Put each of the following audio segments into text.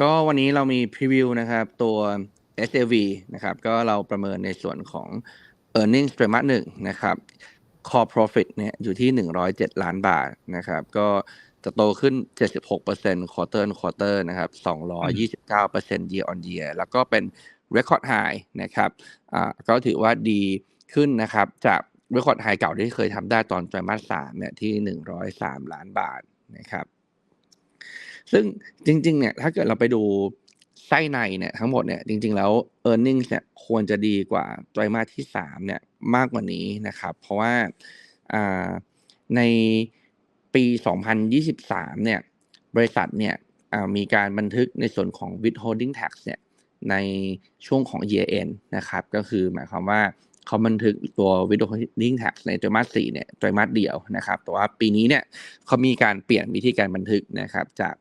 ก็วันนี้เรามีพรีวิวนะครับตัว SAV นะครับก็เราประเมินในส่วนของ e a r n i n g ไตรมาสหนึ่งนะครับ Core Profit เนี่ยอยู่ที่ 107 ล้านบาทนะครับ ก็จะโตขึ้น 76% Quarter on Quarter นะครับ 229% Year on Year แล้วก็เป็น Record High นะครับอ่าก็ถือว่าดีขึ้นนะครับจาก Record High เก่าที่เคยทำได้ตอนไตรมาส3เนี่ยที่ 103 ล้านบาทนะครับ ซึ่งจริง ๆ เนี่ย ถ้าเกิดเราไปดูไส้ในเนี่ยทั้งหมดเนี่ยจริง ๆ แล้ว e a r n i n g เนี่ยควรจะดีกว่าไตรมาสที่3เนี่ยมากกว่านี้นะครับ เพราะว่าอ่าในปี 2023 เนี่ยบริษัทเนี่ยมีการบันทึกในส่วนของ withholding tax เนี่ยในช่วงของ year end นะครับ ก็คือหมายความว่าเขาบันทึกตัว withholding tax ในไตรมาส4เนี่ยไตรมาสเดียวนะครับ แต่ว่าปีนี้เนี่ยเขามีการเปลี่ยนวิธีการบันทึกนะครับจาก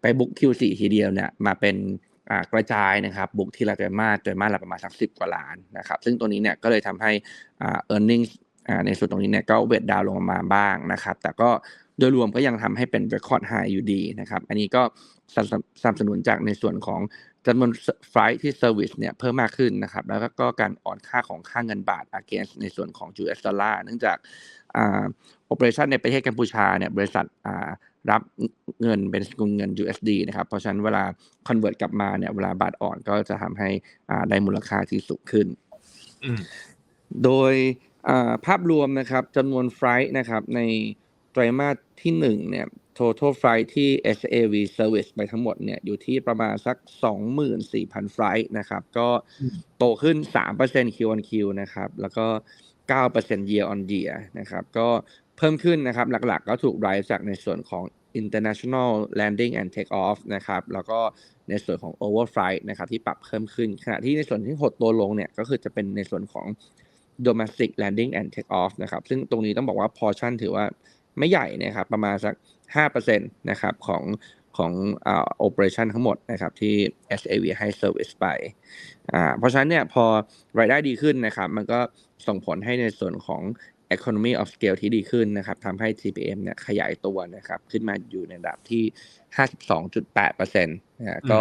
ไปบุ๊ก Q4 ทีเดียวเนี่ยมาเป็นกระจายนะครับบุ๊กทีละไตรมาสไตรมาสละประมาณสักสิบกว่าล้านนะครับซึ่งตัวนี้เนี่ยก็เลยทำให้อ่า earnings อ่าในส่วนตรงนี้เนี่ยก็เวทดาวลงมาบ้างนะครับแต่ก็โดยรวมก็ยังทำให้เป็น record high อยู่ดีนะครับอันนี้ก็สนับสนุนจากในส่วนของจำนวนไฟล์ที่ service เนี่ยเพิ่มมากขึ้นนะครับแล้วก็การอ่อนค่าของค่าเงินบาท against ในส่วนของ US dollar เนื่องจากอ่า operation ในประเทศกัมพูชาเนี่ยบริษัทอ่ารับ เงินเป็นสกุลเงิน USD นะครับ เพราะฉะนั้นเวลา convert กลับมาเนี่ยเวลาบาทอ่อนก็จะทำให้อ่าได้มูลค่าที่สูงขึ้นอืมโดยอ่าภาพรวมนะครับจำนวนไฟล์นะครับในไตรมาสที่ 1 เนี่ย total flight ที่ SAV service ไปทั้งหมดเนี่ยอยู่ที่ประมาณสัก 24,000ไฟล์นะครับ ก็อืมโตขึ้น 3% Q on Q นะครับ แล้วก็ 9% Year on Year นะครับ ก็เพิ่มขึ้นนะครับ หลักๆ ก็ถูก drive จากในส่วนของ international landing and take off นะครับแล้วก็ในส่วนของ overflight นะครับที่ปรับเพิ่มขึ้น ขณะที่ในส่วนที่หดตัวลงเนี่ยก็คือจะเป็นในส่วนของ domestic landing and take off นะครับซึ่งตรงนี้ต้องบอกว่า portion ถือว่าไม่ใหญ่นะครับประมาณสัก 5%นะครับของของอ่า operation ทั้งหมดนะครับที่ SAV ให้ service ไปอ่าเพราะฉะนั้นเนี่ยพอรายได้ดีขึ้นนะครับมันก็ส่งผลให้ในส่วนของ economy of scale ที่ดีขึ้นนะครับทำให้ TPM เนี่ยขยายตัวนะครับขึ้นมาอยู่ในระดับที่ 52.8%นะฮะก็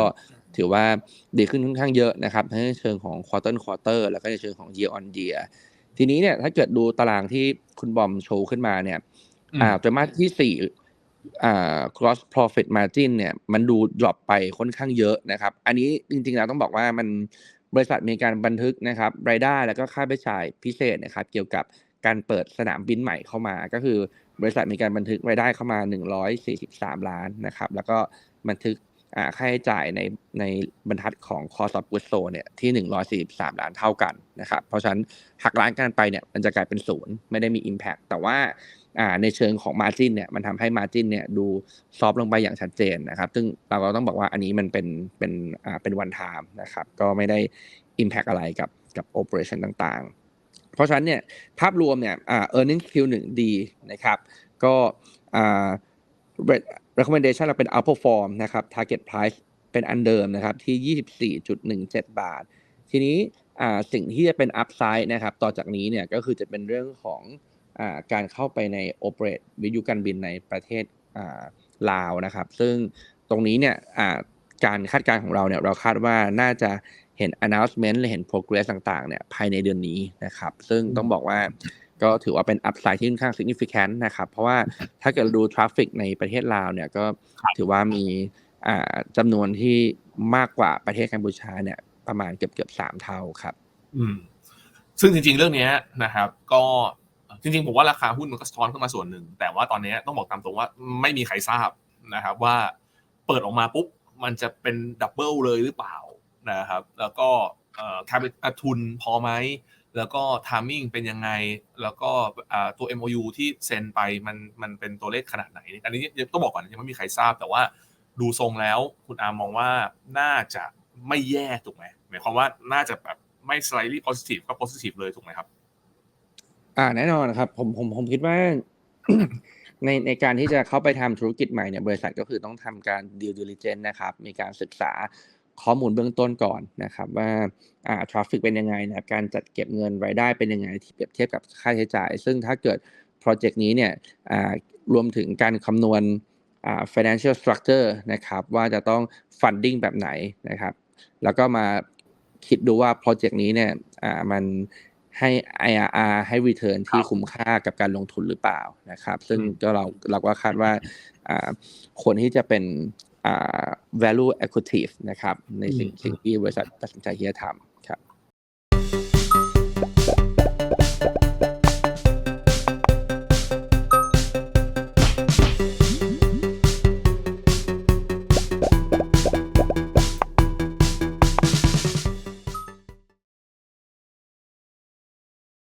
ถือว่าดีขึ้นค่อนข้างเยอะนะครับทั้งในเชิงของ quarter on quarter แล้วก็ในเชิงของ year on year ทีนี้เนี่ยถ้าเกิดดูตารางที่คุณบอมโชว์ขึ้นมาเนี่ยอืมอ่าไตรมาสที่สี่อ่า gross profit margin เนี่ยมันดู drop ไปค่อนข้างเยอะนะครับ อันนี้จริงๆแล้วต้องบอกว่ามันบริษัทมีการบันทึกนะครับรายได้แล้วก็ค่าใช้จ่ายพิเศษนะครับเกี่ยวกับ การเปิดสนามบินใหม่เข้ามา ก็คือบริษัทมีการบันทึกรายได้เข้ามา 143 ล้านนะครับ แล้วก็บันทึกค่าใช้จ่ายในในบรรทัดของ cost of goods sold เนี่ยที่ 143 ล้านเท่ากันนะครับ เพราะฉะนั้นหักล้านกันไปเนี่ยมันจะกลายเป็นศูนย์ไม่ได้มี impact แต่ว่าในเชิงของ margin เนี่ยมันทำให้ margin เนี่ยดูซอฟลงไปอย่างชัดเจนนะครับ ซึ่งเราก็ต้องบอกว่าอันนี้มันเป็นเป็นเป็น one time นะครับ ก็ไม่ได้ impact อะไรกับกับ operation ต่างๆ เพราะฉะนั้นเนี่ยภาพรวมเนี่ยเอ่า earnings Q1 ดีนะครับ ก็อ่า recommendation เราเป็น outperform นะครับ target price เป็นอันเดิมนะครับที่ 24.17 บาท ทีนี้สิ่งที่จะเป็น upside นะครับ ต่อจากนี้เนี่ยก็คือจะเป็นเรื่องของอการเข้าไปใน operate วิทยุการบินในประเทศลาวนะครับ ซึ่งตรงนี้เนี่ยการคาดการณ์ของเราเนี่ยเราคาดว่าน่าจะ เห็น announcement หรือเห็น progress ต่างๆ เนี่ยภายในเดือนนี้นะครับ ซึ่งต้องบอกว่าก็ถือว่าเป็น upside ที่ค่อนข้าง significant นะครับ เพราะว่าถ้าเกิดดู traffic ในประเทศลาวเนี่ยก็ถือว่ามีจำนวนที่มากกว่าประเทศกัมพูชาเนี่ยประมาณเกือบเกือบสามเท่าครับ อืม ซึ่งจริง ๆ เรื่องนี้นะครับ ก็จริง ๆ ผมว่าราคาหุ้นมันก็สะท้อนขึ้นมาส่วนหนึ่ง แต่ว่าตอนนี้ต้องบอกตามตรงว่าไม่มีใครทราบนะครับ ว่าเปิดออกมาปุ๊บมันจะเป็นดับเบิลเลยหรือเปล่า นะครับ แล้วก็เอ่อแคปิตทุนพอไหมแล้วก็ทามมิ่งเป็นยังไง แล้วก็ตัว MOU ที่เซ็นไปมันมันเป็นตัวเลขขนาดไหน อันนี้ยังต้องบอกก่อนยังไม่มีใครทราบ แต่ว่าดูทรงแล้วคุณอามมองว่าน่าจะไม่แย่ถูกไหมหมายความว่าน่าจะแบบไม่ slightly positive ก็ positive เลยถูกไหมครับ อ่าแน่นอนครับ ผมผมผมคิดว่าในในการที่จะเข้าไปทำธุรกิจใหม่เนี่ยบริษัทก็คือต้องทำการ due diligence นะครับ มีการศึกษา ข้อมูลเบื้องต้นก่อนนะครับว่าอ่าทราฟฟิกเป็นยังไงนะครับการจัดเก็บเงินรายได้เป็นยังไงที่เปรียบเทียบกับค่าใช้จ่าย ซึ่งถ้าเกิดโปรเจกต์นี้เนี่ยอ่ารวมถึงการคำนวณอ่า financial structure นะครับว่าจะต้อง funding แบบไหนนะครับแล้วก็มาคิดดูว่าโปรเจกต์นี้เนี่ยอ่ามันให้ IRR ให้ return ที่คุ้มค่ากับการลงทุนหรือเปล่านะครับ ซึ่งอืมก็เราเราก็คาดว่าอ่าคนที่จะเป็นอ่า value equity นะครับในสิ่งอืมสิ่งที่บริษัทตัดสินใจที่จะทำ